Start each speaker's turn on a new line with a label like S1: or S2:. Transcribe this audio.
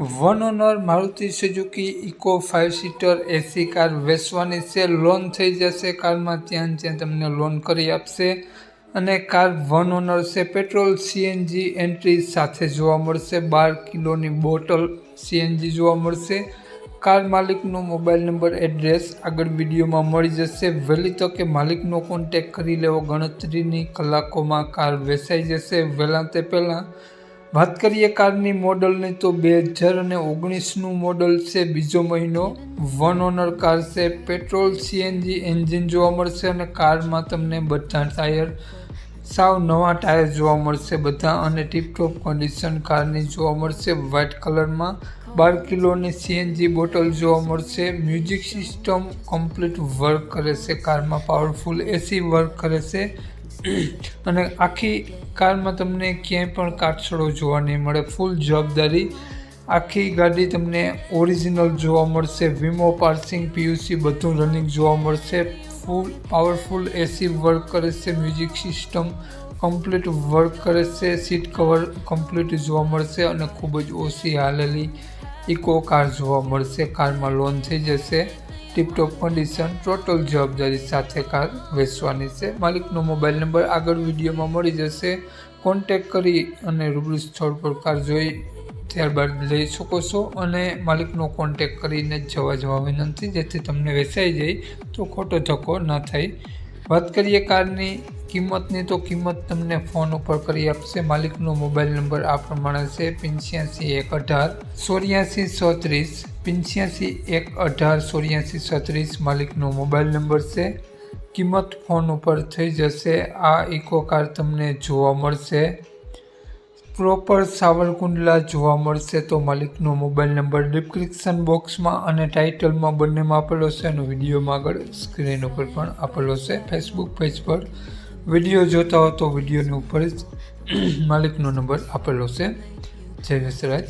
S1: One owner Maruti Suzuki, Eeco five seater, AC car વેચવાની છે. Loan થઈ જશે કારમાં ત્યાં ત્યાં તમને લોન કરી આપશે. અને કાર વન ઓનર છે. પેટ્રોલ સીએનજી એન્ટ્રી સાથે જોવા મળશે. બાર કિલોની બોટલ સીએનજી જોવા મળશે. કાર માલિકનો મોબાઈલ નંબર, એડ્રેસ આગળ વિડીયોમાં મળી જશે. વહેલી તકે માલિકનો કોન્ટેક કરી લેવો. ગણતરીની કલાકોમાં કાર વેચાઈ જશે. વહેલા તે પહેલાં વાત કરીએ કારની મોડલની તો બે હજાર અને ઓગણીસનું મોડલ છે. બીજો મહિનો વન ઓનર કાર છે. પેટ્રોલ સીએનજી એન્જિન જોવા મળશે અને કારમાં તમને બધા ટાયર, સાવ નવા ટાયર જોવા મળશે બધા અને ટીપટોપ કન્ડિશન કારની જોવા મળશે. વ્હાઇટ કલરમાં બાર કિલોની સીએનજી બોટલ જોવા મળશે. મ્યુઝિક સિસ્ટમ કમ્પ્લીટ વર્ક કરે છે. કારમાં પાવરફુલ એસી વર્ક કરે છે. અને આખી કારમાં તમને ક્યાંય પણ કાટછડો જોવા નહીં મળે. ફૂલ જવાબદારી. આખી ગાડી તમને ઓરિજિનલ જોવા મળશે. વીમો પાર્સિંગ પીયુસી બધું રનિંગ જોવા મળશે. ફૂલ પાવરફુલ એસી વર્ક કરે છે. મ્યુઝિક સિસ્ટમ કમ્પ્લીટ વર્ક કરે છે. સીટ કવર કમ્પ્લીટ જોવા મળશે અને ખૂબ જ ઓછી હાલેલી ઇકો કાર જોવા મળશે. કારમાં લોન થઈ જશે. ટીપટોપ કન્ડિશન ટોટલ જવાબદારી સાથે કાર વેચવાની છે. માલિકનો મોબાઈલ નંબર આગળ વિડીયોમાં મળી જશે. કોન્ટેક કરી અને રૂબરૂ સ્થળ પર કાર જોઈ ત્યારબાદ લઈ શકો છો અને માલિકનો કોન્ટેક કરીને જવા જવા વિનંતી. જેથી તમને વેચાઈ જાય તો ખોટો ધક્કો ન થાય. વાત કરીએ કારની કિંમતની, તો કિંમત તમને ફોન ઉપર કરી આપશે. માલિકનો મોબાઈલ નંબર આ પ્રમાણે છે, પંચ્યાસી એક અઢાર, ચોર્યાસી ચોત્રીસ પંચ્યાસી એક અઢાર, ચોર્યાસી છત્રીસ માલિકનો મોબાઈલ નંબર છે. કિંમત ફોન ઉપર થઈ જશે. આ ઇકો કાર તમને જોવા મળશે. પ્રોપર સાવરકુંડલા જોવા મળશે તો માલિકનો મોબાઈલ નંબર ડિસ્ક્રિપ્શન બોક્સમાં અને ટાઇટલમાં બંનેમાં આપેલો છે અને વિડીયોમાં આગળ સ્ક્રીન ઉપર પણ આપેલો છે. ફેસબુક પેજ પર વીડિયો જોતા હો તો વિડીયોની ઉપર જ માલિકનો નંબર આપેલો છે. જય વસરાજ